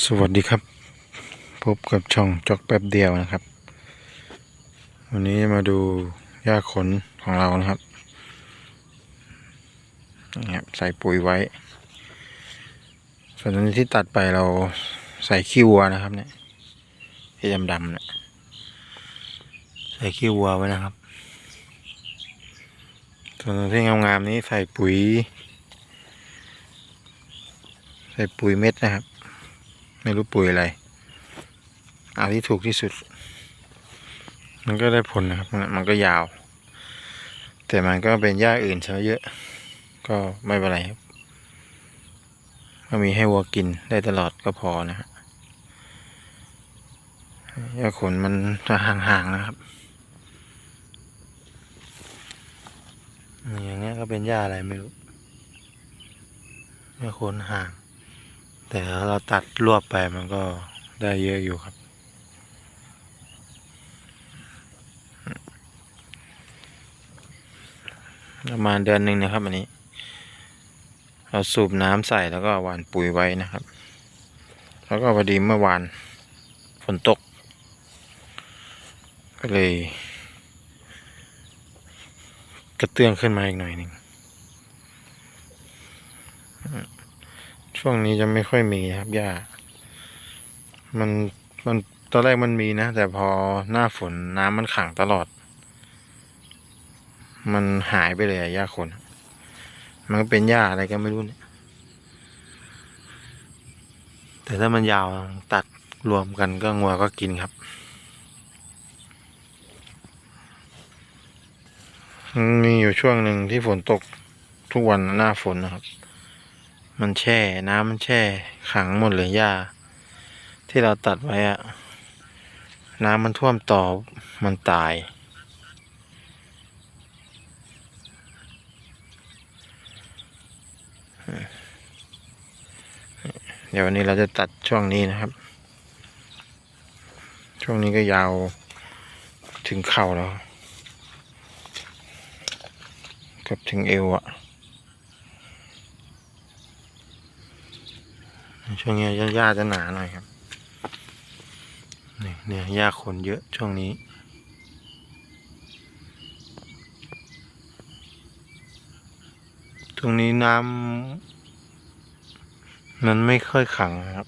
สวัสดีครับ พบกับช่องจอกแป๊บเดียวนะครับ วันนี้มาดูหญ้าขนของเรานะครับนี่ครับ ใส่ปุ๋ยไว้ ส่วนอันนี้ที่ตัดไปเราใส่ขี้วัวนะครับเนี่ยที่ดำๆเนี่ยใส่ขี้วัวไว้นะครับ ส่วนอันที่งามๆนี้ใส่ปุ๋ย ใส่ปุ๋ยเม็ดนะครับ ไม่รู้ปุ๋ยอะไรเอาที่ถูกที่สุด มันก็ได้ผลนะครับ มันก็ยาว แต่มันก็เป็นหญ้าอื่นซะเยอะ ก็ไม่เป็นไรครับก็มีให้วัวกินได้ตลอดก็พอนะฮะหญ้าขนมันจะห่างๆนะครับอย่างเงี้ยก็เป็นหญ้าอะไรไม่รู้หญ้าขนห่าง แต่เราตัดรวบไปมันก็ได้เยอะอยู่ครับ ประมาณเดือนหนึ่งนะครับอันนี้ เราสูบน้ำใส่แล้วก็หว่านปุ๋ยไว้นะครับ แล้วก็พอดีเมื่อวานฝนตก ก็เลย กระเตื้องขึ้นมาอีกหน่อยหนึ่ง ช่วงนี้จะไม่ค่อยมีครับหญ้า มันมันตอนแรกมันมีนะ แต่พอหน้าฝนน้ำมันขังตลอด มันหายไปเลยหญ้าขนมันก็เป็นหญ้าอะไรก็ไม่รู้เนี่ยแต่ถ้ามันยาวตัดรวมกันก็งัวก็กินครับมีอยู่ช่วงหนึ่งที่ฝนตกทุกวันหน้าฝนนะครับ มันแช่น้ำมันแช่ขังหมดเลยหญ้า ที่เราตัดไว้อะน้ำมันท่วมต่อมันตาย เดี๋ยววันนี้เราจะตัดช่วงนี้นะครับ ช่วงนี้ก็ยาวถึงเข่าแล้วเกับถึงเอวอะ ช่วงนี้หญ้าจะหนาหน่อยครับนี่เนี่ยหญ้าคนเยอะช่วงนี้ตรงนี้น้ำมันไม่ค่อยขังครับ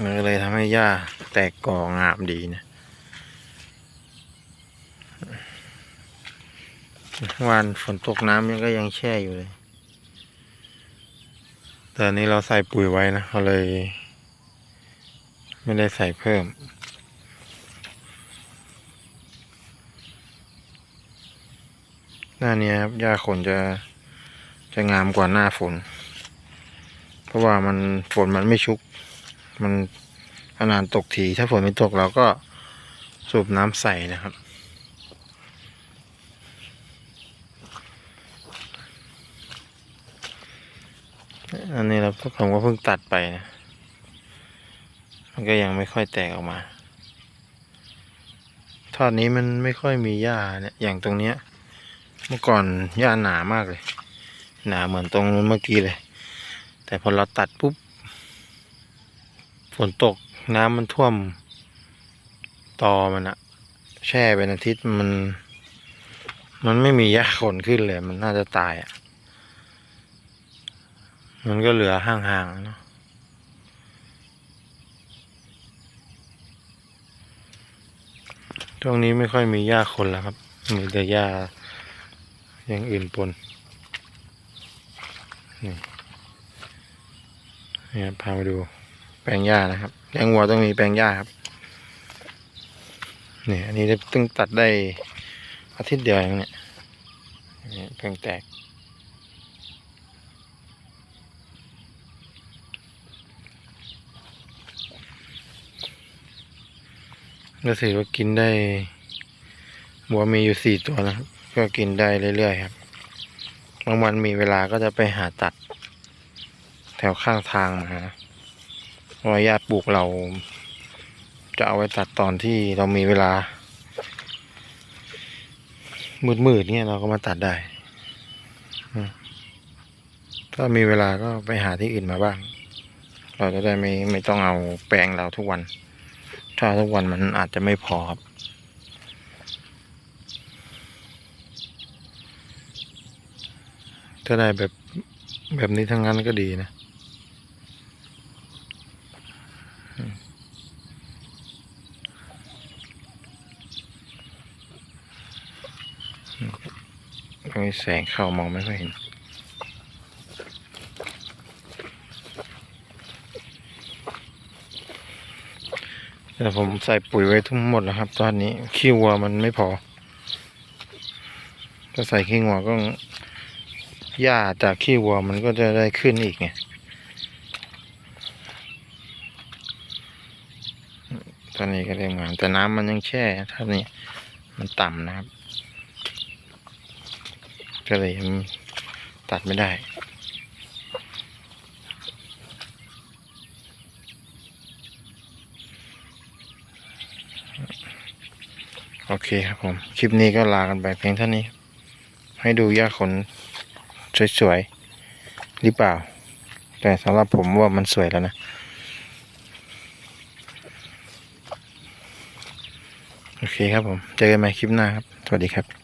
มันเลยทำให้หญ้าแตกกองามดีนะวันฝนตกน้ำยังก็ยังแช่อยู่เลย แต่นนี้เราใส่ปุ๋ยไว้นะเราเลย ไม่ได้ใส่เพิ่ม หน้านี้ครับหญ้าขนจะจะงามกว่าหน้าฝน เพราะว่ามันฝนมันไม่ชุก มันขนาดตกที ถ้าฝนไม่ตกเราก็สูบน้ำใส่นะครับ อันนี้เราผมก็เพิ่งตัดไปนะ มันก็ยังไม่ค่อยแตกออกมา ทอดนี้มันไม่ค่อยมีหญ้าเนี่ยอย่างตรงเนี้ย เมื่อก่อนหญ้าหนามากเลย หนาเหมือนตรงนู้นเมื่อกี้เลย แต่พอเราตัดปุ๊บ ฝนตกน้ำมันท่วมตอมันอะแช่เป็นอาทิตย์มัน มันไม่มีหญ้าขนขึ้นเลย มันน่าจะตายอะ มันก็เหลือห่างๆเนาะตรงนี้ไม่ค่อยมีหญ้าคนแล้วครับ มีแต่หญ้าอย่างอื่นปน นี่นี่ครับพามาดูแปลงหญ้านะครับเลี้ยงวัวต้องมีแปลงหญ้าครับ นี่อันนี้เพิ่งตัดได้อาทิตย์เดียวเองเนี่ยนี่เพ่งแตก ก็ถือว่ากินได้บัวมีอยู่สี่ตัวนะครับ ก็กินได้เรื่อยๆครับบางวันมีเวลาก็จะไปหาตัด แถวข้างทางมานะเพราะว่าญาติปลูกเรา จะเอาไว้ตัดตอนที่เรามีเวลา มืดๆเนี่ยเราก็มาตัดได้ ถ้ามีเวลาก็ไปหาที่อื่นมาบ้าง เราจะได้ไม่ไม่ต้องเอาแปลงเราทุกวัน ถ้าทุกวันมันอาจจะไม่พอครับ ถ้าได้แบบแบบนี้ทั้งนั้นก็ดีนะตรงนี้แสงเข้ามองไม่ค่อยเห็น แต่ผมใส่ปุ๋ยไว้ทั้งหมดแล้วครับ ตอนนี้ขี้วัวมันไม่พอถ้าใส่ขี้วัวก็หญ้าจากขี้วัวมันก็จะได้ขึ้นอีกไงตอนนี้ก็เริ่มงามแต่น้ำมันยังแช่ท่านี้มันต่ำนะครับ ก็เลยตัดไม่ได้ โอเคครับผม คลิปนี้ก็ลากันไปเพียงเท่านี้ ให้ดูหญ้าขนสวยๆหรือเปล่า แต่สำหรับผมว่ามันสวยแล้วนะโอเคครับผม เจอกันใหม่คลิปหน้าครับ สวัสดีครับ